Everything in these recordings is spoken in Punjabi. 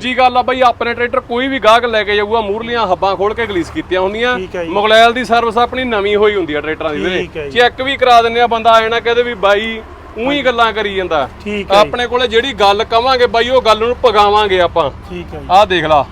ਜੀ ਗੱਲ ਆ ਬਈ ਆਪਣੇ ਟਰੈਕਟਰ ਕੋਈ ਵੀ ਗਾਹਕ ਲੈ ਕੇ ਜਾਊਗਾ ਮੂਰਲੀਆਂ ਹੱਬਾਂ ਖੋਲ ਕੇ ਗਲੀਸ ਕੀਤੀਆਂ ਹੁੰਦੀਆਂ। ਮੁਗਲੈਲ ਦੀ ਸਰਵਿਸ ਆਪਣੀ ਨਵੀਂ ਹੋਈ ਹੁੰਦੀ ਆ ਟਰੈਕਟਰਾਂ ਦੀ ਵੀਰੇ। ਚੈੱਕ ਵੀ ਕਰਾ ਦਿੰਦੇ ਆ ਬੰਦਾ ਆਏ ਨਾ ਕਹਦੇ ਵੀ ਬਾਈ ਉਹੀ ਗੱਲਾਂ ਕਰੀ ਜਾਂਦਾ। ਆਪਣੇ ਕੋਲੇ ਜਿਹੜੀ ਗੱਲ ਕਵਾਂਗੇ ਬਾਈ ਉਹ ਗੱਲ ਨੂੰ ਪਗਾਵਾਂਗੇ ਆਪਾਂ। ਠੀਕ ਹੈ ਜੀ, ਆਹ ਦੇਖ ਲਾ।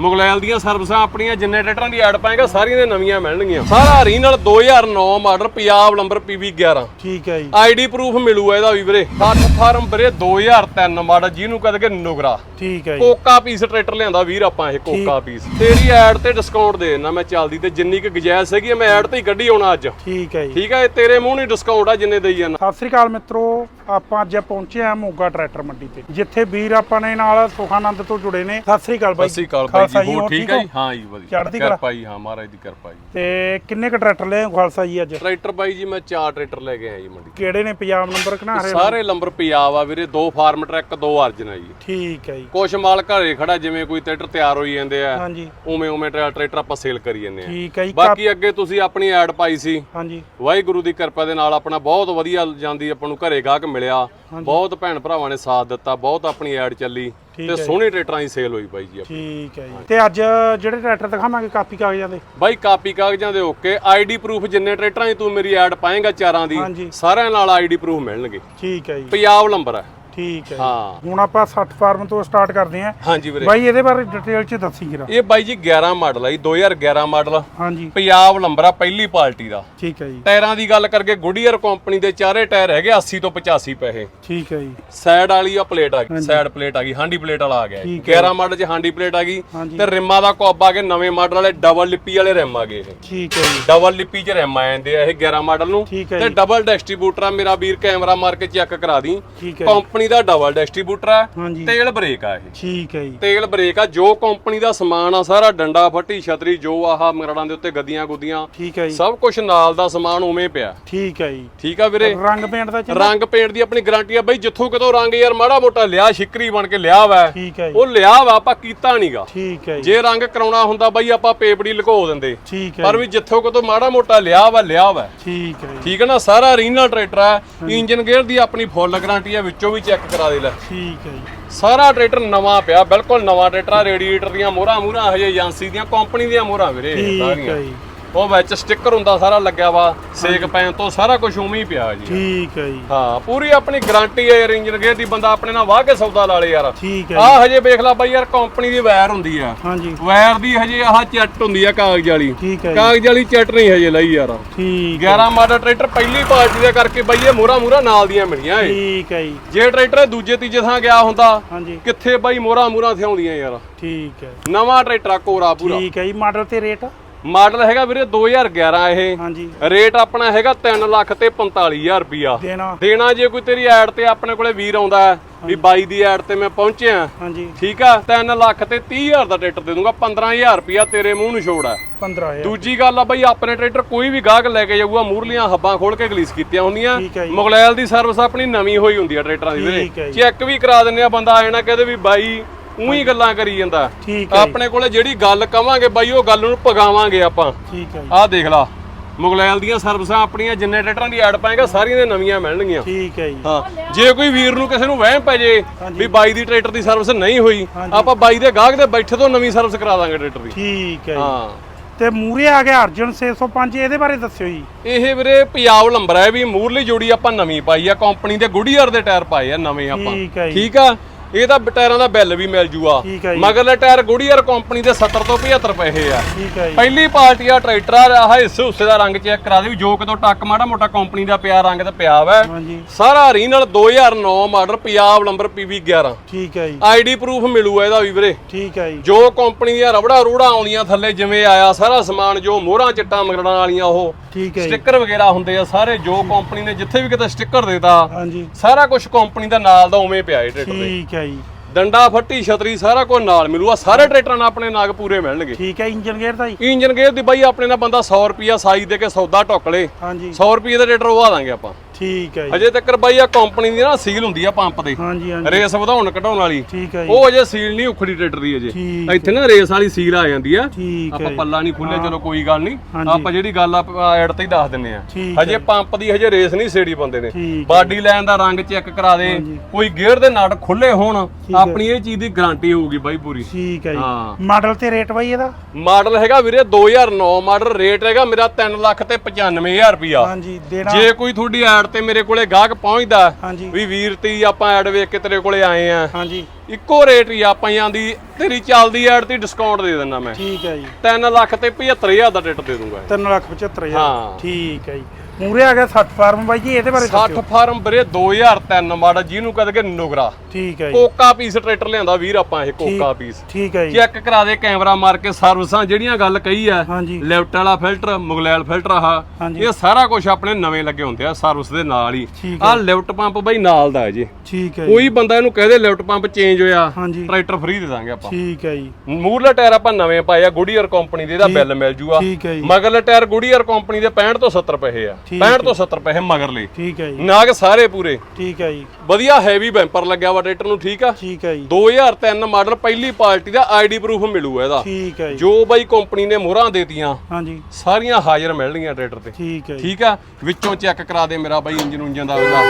ਮੁਗਲੈਲ ਦੀਆਂ ਸਰਵਿਸਾਂ ਆਪਣੀਆਂ ਜਿੰਨੇ ਟਰੈਕਟਰਾਂ ਦੀ ਐਡ ਪਾਏਗਾ ਸਾਰੀਆਂ ਦੇ ਨਵੀਆਂ ਮਿਲਣਗੀਆਂ। ਸਾਰਾ ਰੀਨਲ 2009 ਮਾਡਲ ਪੰਜਾਬ ਨੰਬਰ PB 11 ਠੀਕ ਹੈ ਜੀ। ਆਈਡੀ ਪ੍ਰੂਫ ਮਿਲੂਗਾ ਇਹਦਾ ਵੀ ਵੀਰੇ। 60 ਫਾਰਮ ਵੀਰੇ 2003 ਮਾਡਲ ਜਿਹਨੂੰ ਕਹਿੰਦੇ ਕਿ ਨੁਗਰਾ। ਠੀਕ ਹੈ ਜੀ। ਕੋਕਾ ਪੀਸ ਟਰੈਕਟਰ ਲਿਆਂਦਾ ਵੀਰ ਆਪਾਂ ਇਹ ਕੋਕਾ ਪੀਸ। ਤੇਰੀ ਐਡ ਤੇ ਡਿਸਕਾਊਂਟ ਦੇ ਦੇਣਾ ਮੈਂ ਚੱਲਦੀ ਤੇ ਜਿੰਨੀ ਕੁ ਗੁਜਾਇਸ਼ ਸੀਗੀ ਮੈਂ ਐਡ ਤੇ ਹੀ ਕੱਢੀ ਆਉਣਾ ਅੱਜ। ਠੀਕ ਹੈ ਜੀ। ਠੀਕ ਹੈ ਤੇਰੇ ਮੂੰਹ ਨਹੀਂ ਡਿਸਕਾਊਂਟ ਆ ਜਿੰਨੇ ਦੇਈ ਜਾਣਾ ਸਤਿ ਸ੍ਰੀ ਅਕਾਲ ਮਿੱਤਰੋ। ਆਪਾਂ ਅੱਜ ਪਹੁੰਚੇ ਆ ਮੋਗਾ ਟਰੈਕਟਰ ਮੰਡੀ ਤੇ ਜਿੱਥੇ ਵੀਰ ਆਪਾਂ ਨੇ ਨਾਲ ਸੁਖਾਨੰਦ ਤੋਂ ਜੁੜੇ ਨੇ। ਸਤਿ ਸ੍ਰੀ ਅਕਾਲ ਬਾਈ। ਸਤਿ ਸ਼੍ਰੀ ਅਕਾਲ ਬਾਈ ਜੀ ਹੋਰ ਠੀਕ ਹੈ? ਹੋ? ਜੀ? ਹਾਂ ਜੀ ਵਧੀਆ। ਚੜ੍ਹਦੀ ਕਲਾ। ਕਿਰਪਾ ਜੀ ਹਾਂ ਮਹਾਰਾਜ ਦੀ ਕਿਰਪਾ ਜੀ। ਤੇ ਕਿੰਨੇ ਕ ਟਰੈਕਟਰ ਲਏ ਖਾਲਸਾ ਜੀ ਅੱਜ? ਟਰੈਕਟਰ ਬਾਈ ਜੀ ਮੈਂ ਚਾਰ ਟਰੈਕਟਰ ਲੈ ਕੇ ਆਇਆ ਜੀ ਮੰਡੀ ਕਿਹੜੇ ਨੇ? ਪੰਜਾਬ ਨੰਬਰ ਕਨਾ ਹਰੇ ਸਾਰੇ ਲੰਬਰ ਪੰਜਾਬ ਆ ਵੀਰੇ ਦੋ ਫਾਰਮ ਟਰੈਕ ਦੋ ਅਰਜਨ ਆ ਜੀ। ਠੀਕ ਹੈ ਜੀ। ਕੁਛ ਮਾਲ ਘਰੇ ਖੜਾ ਜਿਵੇਂ ਕੋਈ ਟਰੈਕਟਰ ਤਿਆਰ ਹੋਈ ਜਾਂਦੇ ਆ ਹਾਂਜੀ। ਉਵੇਂ ਉਵੇਂ ਟਰੈ- ਟਰੈਕਟਰ ਆਪਾਂ ਸੇਲ ਕਰੀ ਜਾਂਦੇ ਆ। ਠੀਕ ਹੈ ਜੀ ਬਾਕੀ ਅੱਗੇ ਤੁਸੀਂ ਆਪਣੀ ਐਡ ਪਾਈ ਸੀ। ਹਾਂਜੀ। ਵਾਹਿਗੁਰੂ ਦੀ ਕਿਰਪਾ ਦੇ ਨਾਲ ਆਪਣਾ ਬਹੁਤ ਵਧੀਆ ਜਾਂਦੀ ਆਪਾਂ ਨੂੰ ਘਰੇ ਗਾਹਕ ਮਿਲਿਆ। ਬਹੁਤ ਭੈਣ ਭਰਾਵਾਂ ਨੇ ਸਾਥ ਦਿੱਤਾ ਬਹੁਤ ਆਪਣੀ ਐਡ ਚੱਲੀ ਤੇ ਸੋਹਣੀ ਟਰੈਕਟਰਾਂ ਦੀ ਸੇਲ ਹੋਈ ਬਾਈ ਜੀ ਆਪਣੀ। ਠੀਕ ਹੈ ਜੀ। ਤੇ ਅੱਜ ਜਿਹੜੇ ਟਰੈਕਟਰ ਦਿਖਾਵਾਂਗੇ ਕਾਪੀ ਕਾਗਜ਼ਾਂ ਦੇ? ਬਾਈ ਕਾਪੀ ਕਾਗਜ਼ਾਂ ਦੇ ਓਕੇ। ਆਈਡੀ ਪ੍ਰੂਫ ਜਿੰਨੇ ਟਰੈਕਟਰਾਂ 'ਚ ਤੂੰ ਮੇਰੀ ਐਡ ਪਾਏਗਾ ਚਾਰਾਂ ਦੀ। ਸਾਰਿਆਂ ਨਾਲ ਆਈਡੀ ਪ੍ਰੂਫ ਮਿਲਣਗੇ। ਠੀਕ ਹੈ ਜੀ। ਪੰਜਾਬ ਨੰਬਰ ਹੈ। ਠੀਕ ਹੈ। ਹਾਂ। ਹੁਣ ਆਪਾਂ 60 ਫਾਰਮ ਤੋਂ ਸਟਾਰਟ ਕਰਦੇ ਆਂ ਹਾਂਜੀ ਵੀਰੇ। ਬਾਈ ਇਹਦੇ ਬਾਰੇ ਡਿਟੇਲ ਚ ਦੱਸੀ ਜਰਾ। ਇਹ ਬਾਈ ਜੀ 11 ਮਾਡਲ ਆ ਜੀ 2011 ਮਾਡਲ ਹਾਂਜੀ। ਪੰਜਾਬ ਨੰਬਰ ਆ ਪਹਿਲੀ ਪਾਰਟੀ ਦਾ। ਠੀਕ ਹੈ ਜੀ। ਟਾਇਰਾਂ ਦੀ ਗੱਲ ਕਰਕੇ ਗੁੱਡੀਅਰ ਕੰਪਨੀ ਦੇ ਚਾਰੇ ਟਾਇਰ ਹੈਗੇ 80 ਤੋਂ 85 ਪੈਸੇ। ਠੀਕ ਹੈ ਜੀ। ਸਾਈਡ ਵਾਲੀ ਆ ਪਲੇਟ ਆ ਗਈ। ਸਾਈਡ ਪਲੇਟ ਆ ਗਈ ਹਾਂਡੀ ਪਲੇਟ ਵਾਲਾ ਆ ਗਿਆ। ਠੀਕ 11 ਮਾਡਲ 'ਚ ਹਾਂਡੀ ਪਲੇਟ ਆ ਗਈ। ਤੇ ਰਿਮਾਂ ਦਾ ਕੋਬ ਆ ਕੇ ਨਵੇਂ ਮਾਡਲ ਵਾਲੇ ਡਬਲ ਲਿਪੀ ਵਾਲੇ ਰਿਮ ਆ ਗਏ ਇਹ। ਠੀਕ ਹੈ ਜੀ। ਡਬਲ ਲਿਪੀ 'ਚ ਰਿਮ ਆ ਜਾਂਦੇ ਆ ਇਹ 11 ਮਾਡਲ ਨੂੰ। ਤੇ ਡਬਲ ਡਿਸਟ੍ਰੀਬਿਊਟਰ ਆ ਮੇਰਾ ਵੀਰ ਕੈਮਰਾ ਮਾਰ ਕੇ ਚੈੱਕ ਕਰਾ ਦੀ। ਹੈ ਕੰਪਨੀ ਦਾ ਡਬਲ ਡਿਸਟ੍ਰੀਬਿਊਟਰ ਆ ਹਾਂਜੀ। ਤੇਲ ਬ੍ਰੇਕ ਆ ਇਹ। ਠੀਕ ਹੈ ਜੀ। ਤੇਲ ਬ੍ਰੇਕ ਆ ਜੋ ਕੰਪਨੀ ਦਾ ਸਮਾਨ ਆ ਸਾਰਾ ਡੰਡਾ ਫੱਟੀ ਛਤਰੀ ਜੋ ਆਹ ਮਰੜਾਂ ਦੇ ਉੱਤੇ ਗੱਦੀਆਂ ਗੁੱਦੀਆਂ ਠੀਕ ਹੈ ਜੀ। ਸਭ ਕੁਝ ਨਾਲ ਦਾ ਸਮਾਨ ਉਵੇਂ ਪਿਆ। ਠੀਕ ਹੈ ਜੀ। ਠੀਕ ਆ ਵੀਰੇ? ਰੰਗ ਪੇਂਟ ਦਾ ਚੰਗਾ? ਰੰਗ ਪੇਂਟ ਦੀ ਆਪਣੀ ਗਾਰੰਟੀ ਆ ਬਈ ਜਿੱਥੋਂ ਕਿਤੋਂ ਰੰਗ ਯਾਰ ਮਾੜਾ ਮੋਟਾ ਲਿਆ ਸ਼ਿਕਰੀ ਬਣ ਕੇ ਲਿਆ ਵਾ। ਠੀਕ ਹੈ ਜੀ। ਉਹ ਲਿਆ ਵਾ ਆਪਾਂ ਕੀਤਾ ਨਹੀਂਗਾ ਠੀਕ ਹੈ ਜੀ। ਜੇ ਰੰਗ ਕਰਾਉਣਾ ਹੁੰਦਾ ਬਈ ਆਪਾਂ ਪੇਪੜੀ ਲੁਕੋ ਦਿੰਦੇ। ਠੀਕ ਹੈ ਪਰ ਵੀ ਜਿੱਥੋਂ ਕਿਤੋਂ ਮਾੜਾ ਮੋਟਾ ਲਿਆ ਵਾ ਲਿਆ ਵਾ। ਠੀਕ ਹੈ ਜੀ। ਠੀਕ ਹੈ ਨਾ? ਸਾਰਾ ਰੀਨਲ ਟਰੈਕਟਰ ਆ ਇੰਜਨ ਗੇਅਰ ਦੀ ਆਪਣੀ ਫੁੱਲ ਗਾਰੰਟੀ ਆ ਵਿੱਚੋਂ ਵੀ ਚੈੱਕ ਕਰਾ ਦੇ ਲੈ। ਠੀਕ ਹੈ ਜੀ। ਸਾਰਾ ਟਰੈਕਟਰ ਨਵਾਂ ਪਿਆ ਬਿਲਕੁਲ ਨਵਾਂ ਟਰੈਕਟਰ ਆ ਰੇਡੀਏਟਰ ਦੀਆਂ ਮੋਹਰਾਂ ਮੂਹਰਾਂ ਹਜੇ ਏਜੰਸੀ ਦੀਆਂ ਕੰਪਨੀ ਦੀਆਂ ਮੋਹਰਾਂ ਵੀਰੇ ਠੀਕ ਹੈ ਜੀ। ਉਹ ਵਿੱਚ ਸਟicker ਹੁੰਦਾ ਸਾਰਾ ਲੱਗਿਆ ਵਾ ਸੇਕ ਪੈਣ ਤੋਂ ਸਾਰਾ ਕੁਝ ਉਵੇਂ ਹੀ ਪਿਆ ਜੀ। ਠੀਕ ਹੈ ਜੀ। ਹਾਂ ਪੂਰੀ ਆਪਣੀ ਗਾਰੰਟੀ ਹੈ ਇੰਜਨ ਗੇਅਰ ਦੀ ਬੰਦਾ ਆਪਣੇ ਨਾਲ ਵਾਹ ਕੇ ਸੌਦਾ ਲਾ ਲੇ ਯਾਰ। ਠੀਕ ਹੈ ਆਹ ਹਜੇ ਵੇਖ ਲੈ ਬਾਈ ਯਾਰ ਕੰਪਨੀ ਦੀ ਵਾਇਰ ਹੁੰਦੀ ਆ। ਹਾਂਜੀ। ਵਾਇਰ ਦੀ ਹਜੇ ਆਹ ਚੈਟ ਹੁੰਦੀ ਆ ਕਾਗਜ਼ ਵਾਲੀ। ਠੀਕ ਹੈ ਕਾਗਜ਼ ਵਾਲੀ ਚੈਟ ਨਹੀਂ ਹਜੇ ਲਈ ਯਾਰ। ਠੀਕ 11 ਮਾਡਲ ਟਰੈਕਟਰ ਪਹਿਲੀ ਪਾਰਟੀ ਦੇ ਕਰਕੇ ਬਈ ਇਹ ਮੋਹਰਾ ਮੂਹਰਾ ਨਾਲ ਦੀਆਂ ਮਿਲੀਆਂ ਏ। ਠੀਕ ਹੈ ਜੀ। ਜੇ ਟਰੈਕਟਰ ਦੂਜੇ ਤੀਜੇ ਥਾਂ ਗਿਆ ਹੁੰਦਾ ਕਿੱਥੇ ਬਾਈ ਮੋਹਰਾ ਮੂਹਰਾ ਥਿਆਉਂਦੀਆਂ ਯਾਰ। ਠੀਕ ਹੈ। ਨਵਾਂ ਟਰੈਕਟਰ ਆ ਕੋਰਾ ਪੂਰਾ। ਠੀਕ ਹੈ ਜੀ ਮਾਡਲ ਤੇ ਰੇਟ ਮਾਡਲ ਹੈਗਾ ਵੀਰੇ 2011 ਇਹ। ਹਾਂਜੀ। ਰੇਟ ਆਪਣਾ ਹੈਗਾ 3 ਲੱਖ ਤੇ 45000 ਰੁਪਿਆ ਦੇਣਾ। ਦੇਣਾ ਜੇ ਕੋਈ ਤੇਰੀ ਐਡ ਤੇ ਆਪਣੇ ਕੋਲੇ ਵੀਰ ਆਉਂਦਾ ਵੀ ਬਾਈ ਦੀ ਐਡ ਤੇ ਮੈਂ ਪਹੁੰਚਿਆ। ਹਾਂਜੀ। ਠੀਕ ਆ 3 ਲੱਖ ਤੇ 30000 ਦਾ ਟਰੈਕਟਰ ਦੇ ਦੂੰਗਾ 15000 ਰੁਪਿਆ ਤੇਰੇ ਮੂੰਹ ਨੂੰ ਛੋੜ ਆ 15000 ਦੂਜੀ ਗੱਲ ਆ ਬਈ ਆਪਣੇ ਟਰੈਕਟਰ ਕੋਈ ਵੀ ਗਾਹਕ ਲੈ ਕੇ ਜਾਊਗਾ ਮੂਰਲੀਆਂ ਹੱਬਾਂ ਖੋਲ ਕੇ ਗਲੀਸ ਕੀਤੀਆਂ ਹੁੰਦੀਆਂ। ਮੁਗਲੈਲ ਦੀ ਸਰਵਿਸ ਆਪਣੀ ਨਵੀਂ ਹੋਈ ਹੁੰਦੀ ਆ ਟਰੈਕਟਰਾਂ ਦੀ ਵੀਰੇ। ਚੈੱਕ ਵੀ ਕਰਾ ਦਿੰਨੇ ਆ ਬੰਦਾ ਆਏ ਨਾ ਕਹਦੇ ਵੀ ਬਾਈ ਉਹੀ ਗੱਲਾਂ ਕਰੀ ਜਾਂਦਾ। ਠੀਕ ਹੈ ਆਪਣੇ ਕੋਲੇ ਜਿਹੜੀ ਗੱਲ ਕਵਾਂਗੇ ਬਾਈ ਉਹ ਗੱਲ ਨੂੰ ਪਗਾਵਾਂਗੇ ਆਪਾਂ। ਠੀਕ ਹੈ ਆਹ ਦੇਖ ਲਾ ਮੁਗਲੈਲ ਦੀਆਂ ਸਰਵਿਸਾਂ ਆਪਣੀਆਂ ਜਿੰਨੇ ਟਰੈਕਟਰਾਂ ਦੀ ਐਡ ਪਾਏਗਾ ਸਾਰੀਆਂ ਦੇ ਨਵੀਆਂ ਮਿਲਣਗੀਆਂ। ਠੀਕ ਹੈ ਜੀ। ਹਾਂ ਜੇ ਕੋਈ ਵੀਰ ਨੂੰ ਕਿਸੇ ਨੂੰ ਵਹਿਮ ਪੈ ਜੇ ਵੀ ਬਾਈ ਦੀ ਟਰੈਕਟਰ ਦੀ ਸਰਵਿਸ ਨਹੀਂ ਹੋਈ। ਆਪਾਂ ਬਾਈ ਦੇ ਗਾਹਕ ਦੇ ਬੈਠੇ ਤੋਂ ਨਵੀਂ ਸਰਵਿਸ ਕਰਾ ਦਾਂਗੇ ਟਰੈਕਟਰ ਦੀ। ਠੀਕ ਹੈ ਜੀ। ਹਾਂ। ਤੇ ਮੂਰੇ ਆ ਗਿਆ ਅਰਜਨ 605 ਇਹਦੇ ਬਾਰੇ ਦੱਸਿਓ ਜੀ। ਇਹ ਵੀਰੇ ਪੰਜਾਬ ਨੰਬਰ ਹੈ ਵੀ ਮੂਰਲੀ ਜੋੜੀ ਆਪਾਂ ਨਵੀਂ ਪਾਈ ਆ ਕੰਪਨੀ ਦੇ ਗੁੱਡੀਅਰ ਦੇ ਟਾਇਰ ਪਾਏ ਆ ਨਵੇਂ ਆਪਾਂ। ਠੀਕ ਆ? ਇਹ ਤਾਂ ਟਾਇਰਾਂ ਦਾ ਬਿੱਲ ਵੀ ਮਿਲ ਜੂਗਾ ਠੀਕ ਹੈ ਜੀ। ਮਗਰਲੇ ਟਾਇਰ ਗੁੱਡੀਅਰ ਕੰਪਨੀ ਦੇ 70 ਤੋਂ 75 ਪੈਸੇ ਆ। ਠੀਕ ਹੈ ਜੀ। ਪਹਿਲੀ ਪਾਰਟੀ ਆ ਟਰੈਕਟਰ ਆ ਆਹ ਹਿੱਸੇ ਹੁੱਸੇ ਦਾ ਰੰਗ ਚੈੱਕ ਕਰਾ ਦੇ ਵੀ ਜੋ ਕਿਤੋਂ ਟੱਕ ਮਾੜਾ ਮੋਟਾ ਕੰਪਨੀ ਦਾ ਪਿਆ ਰੰਗ ਤੇ ਪਿਆ ਵਾ। ਹਾਂਜੀ। ਸਾਰਾ ਰੀਨਲ 2009 ਮਾਡਲ ਪੰਜਾਬ ਨੰਬਰ PB 11 ਠੀਕ ਹੈ ਜੀ। ਆਈਡੀ ਪ੍ਰੂਫ ਮਿਲੂਗਾ ਇਹਦਾ ਵੀ ਵੀਰੇ। ਠੀਕ ਹੈ ਜੀ। ਜੋ ਕੰਪਨੀ ਦੀਆਂ ਰਬੜਾ ਰੂੜਾ ਆਉਂਦੀਆਂ ਥੱਲੇ ਜਿਵੇਂ ਆਇਆ ਸਾਰਾ ਸਮਾਨ ਜੋ ਮੋਹਰਾਂ ਚਿੱਟਾਂ ਮਗੜਾਂ ਵਾਲੀਆਂ ਉਹ। ਠੀਕ ਹੈ ਜੀ। ਸਟicker ਵਗੈਰਾ ਹੁੰਦੇ ਆ ਸਾਰੇ ਜੋ ਕੰਪਨੀ ਨੇ ਜਿੱਥੇ ਵੀ ਕਿਤੇ ਸਟicker ਦੇਤਾ ਹਾਂਜੀ। ਸਾਰਾ ਕੁਝ ਕੰਪਨੀ ਦਾ ਨਾਲ ਦਾ ਉਵੇਂ ਪਿਆ ਇਹ ਟਰੈਕਟਰ ਦੇ ਠੀਕ ਹੈ ਜੀ। ਡੰਡਾ ਫੱਟੀ ਛਤਰੀ ਸਾਰਾ ਕੁਝ ਨਾਲ ਮਿਲੂਗਾ। ਸਾਰੇ ਟਰੈਕਟਰਾਂ ਨਾਲ ਆਪਣੇ ਨਾਗ ਪੂਰੇ ਮਿਲਣਗੇ। ਠੀਕ ਹੈ ਇੰਜਨ ਗੇਅਰ ਦਾ ਜੀ? ਇੰਜਨ ਗੇਅਰ ਦੀ ਬਾਈ ਆਪਣੇ ਨਾਲ ਬੰਦਾ 100 ਰੁਪਿਆ ਸਾਈ ਦੇ ਕੇ ਸੌਦਾ ਟੁੱਕ ਲੇ ਹਾਂਜੀ। 100 ਰੁਪਏ ਦਾ ਟਰੈਕਟਰ ਉਹ ਦਾਂਗੇ ਆਪਾਂ। ਠੀਕ ਹੈ ਜੀ। ਅਜੇ ਤੱਕ ਬਾਈ ਆ ਕੰਪਨੀ ਦੀ ਨਾ ਸੀਲ ਹੁੰਦੀ ਆ ਪੰਪ ਦੇ ਹਾਂਜੀ ਹਾਂਜੀ। ਰੇਸ ਵਧਾਉਣ ਘਟਾਉਣ ਵਾਲੀ। ਠੀਕ ਹੈ ਜੀ। ਉਹ ਅਜੇ ਸੀਲ ਨਹੀਂ ਉਖੜੀ ਟਰੈਕਟਰ ਦੀ ਅਜੇ। ਇੱਥੇ ਨਾ ਰੇਸ ਵਾਲੀ ਸੀਲ ਆ ਜਾਂਦੀ ਆ। ਆਪਾਂ ਪੱਲਾ ਨਹੀਂ ਖੁੱਲੇ ਚਲੋ ਕੋਈ ਗੱਲ ਨਹੀਂ। ਆਪਾਂ ਜਿਹੜੀ ਗੱਲ ਆ ਐਡ ਤੇ ਹੀ ਦੱਸ ਦਿੰਨੇ ਆ। ਹਜੇ ਪੰਪ ਦੀ ਹਜੇ ਰੇਸ ਨਹੀਂ ਸੇੜੀ ਬੰਦੇ ਨੇ। ਬਾਡੀ ਲਾਈਨ ਦਾ ਰੰਗ ਚੈੱਕ ਕਰਾ ਦੇ। ਕੋਈ ਗੇਅਰ ਦੇ ਨਟ ਖੁੱਲੇ ਹੋਣ। ਆਪਣੀ ਇਹ ਚੀਜ਼ ਦੀ ਗਾਰੰਟੀ ਹੋਊਗੀ ਬਾਈ ਪੂਰੀ। ਠੀਕ ਹੈ ਜੀ। ਮਾਡਲ ਤੇ ਰੇਟ ਬਾਈ ਇਹਦਾ? ਮਾਡਲ ਹੈਗਾ ਵੀਰੇ 2009 ਮਾਡਲ ਰੇਟ ਹੈਗਾ ਮੇਰਾ 3 ਲੱਖ ਤੇ 95000 ਰੁਪਿਆ ਹਾਂਜੀ ਦੇਣਾ। ਜੇ ਕੋਈ ਤੁਹਾਡੀ ਐਡ ਤੇ ਮੇਰੇ ਕੋਲੇ ਗਾਹਕ ਪਹੁੰਚਦਾ ਹਾਂਜੀ। ਵੀ ਵੀਰ ਤੀ ਆਪਾਂ ਐਡ ਵੇਖ ਕੇ ਤੇਰੇ ਕੋਲੇ ਆਏ ਆ। ਹਾਂਜੀ। ਇੱਕੋ ਰੇਟ ਹੀ ਆਪਾਂ ਜਾਂਦੀ ਤੇਰੀ ਚੱਲਦੀ ਐਡ ਤੇ ਡਿਸਕਾਊਂਟ ਦੇ ਦਿੰਦਾ ਮੈਂ। ਠੀਕ ਹੈ ਜੀ। 3 ਲੱਖ ਤੇ 75000 ਦਾ ਟਿਕਟ ਦੇ ਦੂੰਗਾ 3 ਲੱਖ 75000 ਹਾਂ। ਠੀਕ ਹੈ ਜੀ। ਮੂਰੇ ਆ ਗਿਆ 60 ਫਾਰਮ ਬਾਈ ਜੀ ਇਹਦੇ ਬਾਰੇ 60 ਫਾਰਮ ਵੀਰੇ 2003 ਮਾਡਲ ਜਿਹਨੂੰ ਕਹਿੰਦੇ ਕਿ ਨੁਗਰਾ। ਠੀਕ ਹੈ ਜੀ। ਕੋਕਾ ਪੀਸ ਟਰੈਕਟਰ ਲਿਆਂਦਾ ਵੀਰ ਆਪਾਂ ਇਹ ਕੋਕਾ ਪੀਸ। ਠੀਕ ਹੈ ਜੀ। ਚੈੱਕ ਕਰਾ ਦੇ ਕੈਮਰਾ ਮਾਰ ਕੇ ਸਰਵਿਸਾਂ ਜਿਹੜੀਆਂ ਗੱਲ ਕਹੀ ਆ ਲੈਫਟ ਵਾਲਾ ਫਿਲਟਰ ਮੁਗਲੈਲ ਫਿਲਟਰ ਆ ਹਾਂਜੀ। ਇਹ ਸਾਰਾ ਕੁਝ ਆਪਣੇ ਨਵੇਂ ਲੱਗੇ ਹੁੰਦੇ ਆ ਸਰਵਿਸ ਦੇ ਨਾਲ ਹੀ। ਆ ਲਿਫਟ ਪੰਪ ਬਾਈ ਨਾਲ ਦਾ ਹੈ ਜੀ। ਠੀਕ ਹੈ ਕੋਈ ਬੰਦਾ ਇਹਨੂੰ ਕਹਦੇ ਲਿਫਟ ਪੰਪ ਚੇਂਜ ਹੋਇਆ ਟਰੈਕਟਰ ਫ੍ਰੀ ਦੇ ਦਾਂਗੇ ਆਪਾਂ। ਠੀਕ ਹੈ ਜੀ। ਮੂਰਲੇ ਟਾਇਰ ਆਪਾਂ ਨਵੇਂ ਪਾਏ ਆ ਗੁਡੀਅਰ ਕੰਪਨੀ ਦੇ ਇਹਦਾ ਬਿੱਲ ਮਿਲ ਜੂਗਾ ਮਗਰਲੇ ਟਾਇਰ ਗੁਡੀਅਰ ਕੰਪਨੀ ਦੇ 65 ਤੋਂ 70 ਪੈਸੇ ਆ। ਠੀਕ 65 ਤੋਂ 70 ਪੈਸੇ ਮਗਰਲੇ। ਠੀਕ ਹੈ ਜੀ। ਨਾਗ ਸਾਰੇ ਪੂਰੇ। ਠੀਕ ਹੈ ਜੀ। ਵਧੀਆ ਹੈਵੀ ਬੈਂਪਰ ਲੱਗਿਆ ਵਾ ਟਰੈਕਟਰ ਨੂੰ ਠੀਕ ਆ? ਠੀਕ ਹੈ ਜੀ। 2003 ਮਾਡਲ ਪਹਿਲੀ ਪਾਰਟੀ ਦਾ ਆਈਡੀ ਪ੍ਰੂਫ ਮਿਲੂਗਾ ਇਹਦਾ। ਠੀਕ ਹੈ ਜੀ। ਜੋ ਬਾਈ ਕੰਪਨੀ ਨੇ ਮੋਹਰਾਂ ਦੇਤੀਆਂ ਹਾਂਜੀ। ਸਾਰੀਆਂ ਹਾਜ਼ਰ ਮਿਲਣਗੀਆਂ ਟਰੈਕਟਰ ਤੇ। ਠੀਕ ਹੈ ਠੀਕ ਆ? ਵਿੱਚੋਂ ਚੈੱਕ ਕਰਾ ਦੇ ਮੇਰਾ ਬਾਈ ਇੰਜਨ ਉਂਜਨ ਦਾ ਉਹਦਾ।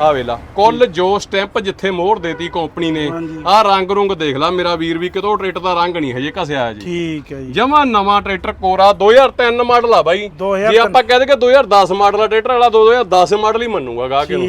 ਆ ਵੇਲਾ। ਕੁੱਲ ਜੋ। ਸਟੈਂਪ ਜਿੱਥੇ ਮੋਹਰ ਦੇਤੀ ਕੰਪਨੀ ਨੇ। ਆ ਰੰਗ ਰੁੰਗ ਦੇਖ ਲੈ ਮੇਰਾ ਵੀਰ ਵੀ ਕਿਤੋਂ ਟਰੈਕਟਰ ਦਾ ਰੰਗ ਨਹੀਂ ਹਜੇ ਘਸਿਆ ਜੀ। ਠੀਕ ਹੈ ਜੀ। ਜਮਾ ਨਵਾਂ ਟਰੈਕਟਰ ਕੋਰਾ 2003 ਮਾਡਲ ਆ ਬਾਈ। 2003 ਜੇ ਆਪਾਂ ਕਹਦੇ ਕਿ 2010 ਮਾਡਲ ਆ ਟਰੈਕਟਰ ਵਾਲਾ 2010 ਮਾਡਲ ਹੀ ਮੰਨੂਗਾ ਗਾ ਕੇ ਨੂੰ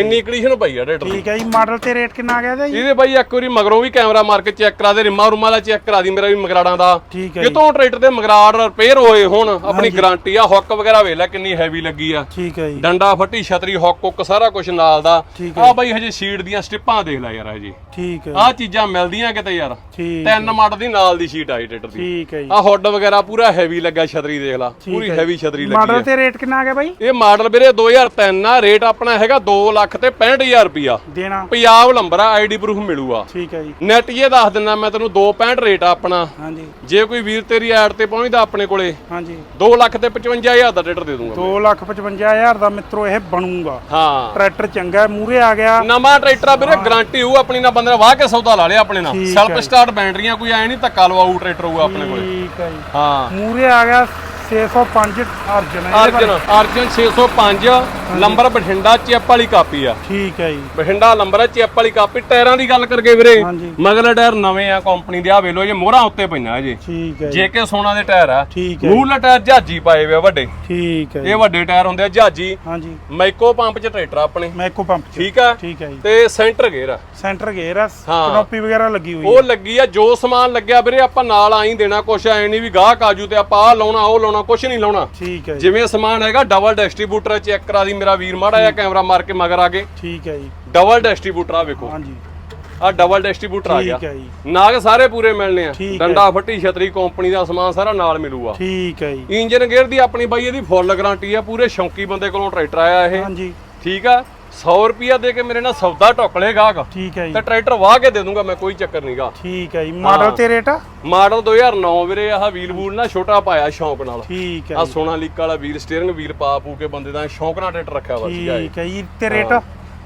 ਇੰਨੀ ਕੰਡੀਸ਼ਨ ਪਈ ਆ ਟਰੈਕਟਰ ਠੀਕ ਹੈ ਜੀ ਮਾਡਲ ਤੇ ਰੇਟ ਕਿੰਨਾ ਆ ਗਿਆ ਇਹਦਾ ਜੀ? ਇਹਦੇ ਬਾਈ ਇੱਕ ਵਾਰੀ ਮਗਰੋਂ ਵੀ ਕੈਮਰਾ ਮਾਰ ਕੇ ਚੈੱਕ ਕਰਾ ਦੇ ਰਿਮਾ ਰੁਮਾ ਦਾ ਚੈੱਕ ਕਰਾ ਦੀ ਮੇਰਾ ਵੀ ਮਗਰਾੜਾਂ ਦਾ। ਕਿਤੋਂ ਟਰੈਕਟਰ ਦੇ ਮਗਰਾੜ ਰਿਪੇਅਰ ਹੋਏ ਹੁਣ ਆਪਣੀ ਗਾਰੰਟੀ ਆ ਹੁੱਕ ਵਗੈਰਾ ਵੇਖ ਲੈ ਕਿੰਨੀ ਹੈਵੀ ਲੱਗੀ ਆ। ਠੀਕ ਹੈ ਜੀ। ਡੰਡਾ ਫੱਟੀ ਛਤਰੀ ਹੁੱਕ ਹੁੱਕ ਸਾਰਾ ਕੁਝ ਨਾਲ ਦਾ। ਠੀਕ ਆ ਬਾਈ ਹਜੇ ਸ਼ੀਟ ਦੀਆਂ ਸਟਿੱਪਾਂ ਦੇਖ ਲੈ ਯਾਰ ਹਜੇ ਠੀਕ ਹੈ। ਆਹ ਚੀਜ਼ਾਂ ਮਿਲਦੀਆਂ ਕਿਤੇ ਯਾਰ। ਠੀਕ ਤਿੰਨ ਮੱਡ ਦੀ ਨਾਲ ਦੀ ਸ਼ੀਟ ਆਈ ਟਰੈਕਟਰ ਦੀ। ਠੀਕ ਹੈ ਜੀ। ਆ ਹੁੱਡ ਵਗੈਰਾ ਪੂਰਾ ਹੈਵੀ ਲੱਗਾ ਛਤਰੀ ਦੇਖ ਲਾ। ਪੂਰੀ ਹੈਵੀ ਛਤਰੀ ਲੱਗੀ ਮਾਡਲ ਆ ਤੇ ਰੇਟ ਕਿੰਨਾ ਆ ਗਿਆ ਬਾਈ? ਇਹ ਮਾਡਲ ਵੀਰੇ 2003 ਆ ਰੇਟ ਆਪਣਾ ਹੈਗਾ 2 ਲੱਖ ਤੇ 65000 ਰੁਪਿਆ ਦੇਣਾ। ਪੰਜਾਬ ਲੰਬਰ ਆ ਆਈਡੀ ਪ੍ਰੂਫ ਮਿਲੂਗਾ। ਠੀਕ ਹੈ ਜੀ। ਨੈਟ ਇਹ ਦੱਸ ਦਿੰਦਾ ਮੈਂ ਤੈਨੂੰ 265 ਰੇਟ ਆ ਆਪਣਾ। ਹਾਂਜੀ। ਜੇ ਕੋਈ ਵੀਰ ਤੇਰੀ ਐਡ ਤੇ ਪਹੁੰਚਦਾ ਆਪਣੇ ਕੋਲੇ ਹਾਂਜੀ। 2 ਲੱਖ ਤੇ 55000 ਦਾ ਟਰੈਕਟਰ ਦੇ ਦੂੰਗਾ 2 ਲੱਖ 55000 ਦਾ ਮਿੱਤਰੋ ਇਹ ਬਣੂਗਾ। ਹਾਂ। ਟਰੈਕਟਰ ਚੰਗਾ ਮੂਰੇ ਆ ਗਿਆ। ਨਵਾਂ ਟਰੈਕਟਰ ਆ ਵੀਰੇ ਗਾਰੰਟੀ ਹੋਊ ਆਪਣੀ ਨਾਲ ਬੰਦੇ ਨੇ ਵਾਹ ਕੇ ਸੌਦਾ ਲਾ ਲਿਆ ਆਪਣੇ ਨਾਲ। ਸੈਲਫ ਸਟਾਰਟ ਬੈਟਰੀਆਂ ਕੋਈ ਐ ਨਹੀਂ ਧੱਕਾ ਲਵਾਊ ਟਰੈਕਟਰ ਹੋਊਗਾ ਆਪਣੇ ਕੋਲੇ। ਠੀਕ ਹੈ ਜੀ। ਹਾਂ। ਮੂਰੇ ਆ ਗਿਆ 605 ਅਰਜਨ ਹੈ ਇਹਦੇ ਅਰਜਨ ਅਰਜਨ 605 ਨੰਬਰ ਬਠਿੰਡਾ ਚੈਪ ਵਾਲੀ ਕਾਪੀ ਆ। ਬਾਰੇ। ਠੀਕ ਹੈ ਜੀ। ਬਠਿੰਡਾ ਨੰਬਰ ਹੈ ਚੈਪ ਵਾਲੀ ਕਾਪੀ। ਟਾਇਰਾਂ ਦੀ ਗੱਲ ਕਰਕੇ ਵੀਰੇ ਹਾਂਜੀ। ਮਗਲੇ ਟਾਇਰ ਨਵੇਂ ਆ ਕੰਪਨੀ ਦੇ ਆ ਵੇਲੋ ਜੇ ਮੋਹਰਾਂ ਉੱਤੇ ਪਈਆਂ ਜੇ ਠੀਕ ਹੈ ਜੀ। ਜੇਕੇ ਸੋਨਾ ਦੇ ਟਾਇਰ ਆ। ਠੀਕ ਹੈ ਮੂਹਰਲੇ ਟਾਇਰ ਜਹਾਜੀ ਪਾਏ ਵੇ ਆ ਵੱਡੇ। ਠੀਕ ਹੈ ਜੀ। ਇਹ ਵੱਡੇ ਟਾਇਰ ਹੁੰਦੇ ਆ ਜਹਾਜੀ। ਹਾਂਜੀ। ਮਾਈਕੋ ਪੰਪ ਚ ਟਰੈਕਟਰ ਆਪਣੇ। ਮੈਕੋ ਪੰਪ ਚ। ਠੀਕ ਆ? ਠੀਕ ਹੈ ਜੀ। ਤੇ ਸੈਂਟਰ ਗੇਅਰ ਆ। ਸੈਂਟਰ ਗੇਅਰ ਆ। ਹਾਂ। ਕਨੋਪੀ ਵਗੈਰਾ ਲੱਗੀ ਹੋਈ ਹੈ। ਉਹ ਲੱਗੀ ਆ ਜੋ ਸਮਾਨ ਲੱਗਿਆ ਵੀਰੇ ਆਪਾਂ ਨਾਲ ਆਈ ਦੇਣਾ ਕੁਛ ਐ ਨਹੀਂ ਵੀ ਗਾਹਕ ਆਜੂ ਤੇ ਆਪਾਂ ਆ ਲਾਉਣਾ ਉਹ ਲਾਉਣਾ ਕੁਛ ਨਹੀਂ ਲਾਉਣਾ। ਠੀਕ ਹੈ ਜੀ। ਜਿਵੇਂ ਸਮਾਨ ਹੈਗਾ ਡਬਲ ਡਿਸਟ੍ਰੀਬਿਊਟਰ ਚੈੱਕ ਕਰਾ ਦੀ ਮੇਰਾ ਵੀਰ ਮਾੜਾ ਜਿਹਾ ਕੈਮਰਾ ਮਾਰ ਕੇ ਮਗਰ ਆ ਗਏ। ਠੀਕ ਹੈ ਜੀ। ਡਬਲ ਡਿਸਟ੍ਰੀਬਿਊਟਰ ਆ ਵੇਖੋ। ਹਾਂਜੀ। ਆ ਡਬਲ ਡਿਸਟ੍ਰੀਬਿਊਟਰ ਆ ਗਿਆ। ਠੀਕ ਹੈ ਜੀ। ਨਾਗ ਸਾਰੇ ਪੂਰੇ ਮਿਲਨੇ ਆ। ਡੰਡਾ ਫੱਟੀ ਛਤਰੀ ਕੰਪਨੀ ਦਾ ਸਮਾਨ ਸਾਰਾ ਨਾਲ ਮਿਲੂਗਾ। ਠੀਕ ਹੈ ਜੀ। ਇੰਜਨ ਗੇਅਰ ਦੀ ਆਪਣੀ ਬਾਈ ਇਹਦੀ ਫੁੱਲ ਗਾਰੰਟੀ ਆ। ਪੂਰੇ ਸ਼ੌਂਕੀ ਬੰਦੇ ਕੋਲੋਂ ਟਰੈਕਟਰ ਆਇਆ ਇਹ। ਹਾਂਜੀ। ਠੀਕ ਆ। 100 ਰੁਪਿਆ ਦੇ ਕੇ ਮੇਰੇ ਨਾਲ ਸੌਦਾ ਟੁੱਕ ਲੇ ਗਾਹਕ। ਠੀਕ ਹੈ ਜੀ। ਤੇ ਟਰੈਕਟਰ ਵਾਹ ਕੇ ਦੇ ਦੂੰਗਾ ਮੈਂ ਕੋਈ ਚੱਕਰ ਨਹੀਂਗਾ ਠੀਕ ਹੈ ਜੀ ਮਾਡਲ ਤੇ ਰੇਟ ਮਾਡਲ 2009 ਵੀਰੇ ਆਹ ਵੀਲ ਵੂਲ ਨਾ ਛੋਟਾ ਪਾਇਆ ਸ਼ੌਂਕ ਨਾਲ। ਠੀਕ ਹੈ ਆ ਸੋਨਾ ਲੀਕ ਵਾਲਾ ਵੀਲ ਸਟੀਅਰਿੰਗ ਵੀਲ ਪਾ ਪੂ ਕੇ ਬੰਦੇ ਦਾ ਸ਼ੌਂਕ ਨਾਲ ਟਰੈਕਟਰ ਰੱਖਿਆ ਵਾ ਸੀਗਾ ਇਹ। ਠੀਕ ਹੈ ਜੀ ਤੇ ਰੇਟ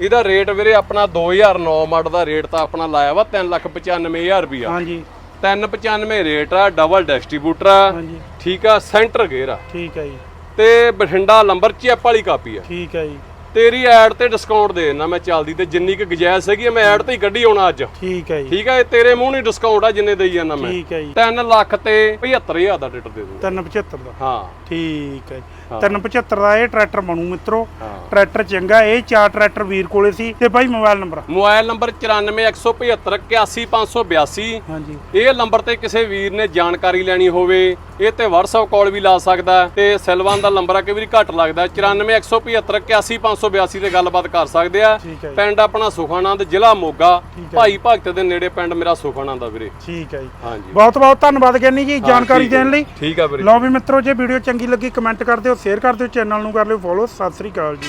ਇਹਦਾ ਰੇਟ ਵੀਰੇ ਆਪਣਾ 2009 ਮਾਡਲ ਦਾ ਰੇਟ ਤਾਂ ਆਪਣਾ ਲਾਇਆ ਵਾ 395000 ਰੁਪਿਆ ਹਾਂਜੀ। 395 ਰੇਟ ਆ ਡਬਲ ਡਿਸਟ੍ਰੀਬਿਊਟਰ ਆ। ਹਾਂਜੀ। ਠੀਕ ਆ ਸੈਂਟਰ ਗੇਅਰ ਆ। ਠੀਕ ਹੈ ਜੀ। ਤੇ ਬਠਿੰਡਾ ਨੰਬਰ ਚੈਪ ਵਾਲੀ ਕਾਪੀ ਆ। ਠੀਕ ਹੈ ਜੀ। ਤੇਰੀ ਐਡ ਤੇ ਡਿਸਕਾਊਂਟ ਦੇ ਦੇਣਾ ਮੈਂ ਚੱਲਦੀ ਤੇ ਜਿੰਨੀ ਕੁ ਗੁਜਾਇਸ਼ ਹੈਗੀ ਮੈਂ ਐਡ ਤੇ ਹੀ ਕੱਢੀ ਆਉਣਾ ਅੱਜ। ਠੀਕ ਹੈ ਜੀ। ਠੀਕ ਆ ਇਹ ਤੇਰੇ ਮੂੰਹ ਨਹੀਂ ਡਿਸਕਾਊਂਟ ਆ ਜਿੰਨੇ ਦੇਈ ਜਾਂਦਾ ਮੈਂ। ਠੀਕ ਹੈ ਜੀ। 3 ਲੱਖ ਤੇ 75000 ਦਾ ਟਿਕਟ ਦੇ ਦੂੰਗਾ 375 ਦਾ। ਹਾਂ। ਠੀਕ ਹੈ ਜੀ। 375 ਦਾ ਇਹ ਟਰੈਕਟਰ ਬਣੂ ਮਿੱਤਰੋ। ਹਾਂ। ਟਰੈਕਟਰ ਚੰਗਾ ਇਹ ਚਾਰ ਟਰੈਕਟਰ ਵੀਰ ਕੋਲੇ ਸੀ। ਤੇ ਬਾਈ ਮੋਬਾਈਲ ਨੰਬਰ ਮੋਬਾਈਲ ਨੰਬਰ 9417 81582 ਹਾਂਜੀ। ਇਹ ਨੰਬਰ ਤੇ ਕਿਸੇ ਵੀਰ ਨੇ ਜਾਣਕਾਰੀ ਲੈਣੀ ਹੋਵੇ ਇਹ ਤੇ WhatsApp ਕਾਲ ਵੀ ਲਾ ਸਕਦਾ। ਹੈ ਤੇ ਸੈਲਵਾਨ ਦਾ ਨੰਬਰ ਆ ਕਿ ਵੀ ਘੱਟ ਲੱਗਦਾ। 9417 81582 ਤੇ ਗੱਲਬਾਤ ਕਰ ਸਕਦੇ ਆ। ਠੀਕ ਹੈ ਜੀ। ਪਿੰਡ ਆਪਣਾ ਸੁਖਾਨੰਦ ਜ਼ਿਲ੍ਹਾ ਮੋਗਾ। ਠੀਕ ਹੈ। ਭਾਈ ਭਗਤ ਦੇ ਨੇੜੇ ਪਿੰਡ ਮੇਰਾ ਸੁਖਾਨੰਦ ਆ ਵੀਰੇ। ਠੀਕ ਹੈ ਜੀ। ਹਾਂਜੀ। ਬਹੁਤ ਬਹੁਤ ਧੰਨਵਾਦ ਗਿਆਨੀ ਜੀ ਜਾਣਕਾਰੀ। ਦੇਣ ਲਈ। ਠੀਕ ਆ ਵੀਰੇ। ਲਓ ਵੀ ਮਿੱਤਰੋ ਜੇ ਵੀਡੀਓ ਚੰਗੀ ਲੱਗੀ ਕਮੈਂਟ ਕਰ ਦਿਓ ਸ਼ੇਅਰ ਕਰ ਦਿਓ ਚੈਨਲ ਨੂੰ ਕਰ ਲਿਓ ਫੋਲੋ ਸਤਿ ਸ੍ਰੀ ਅਕਾਲ ਜੀ।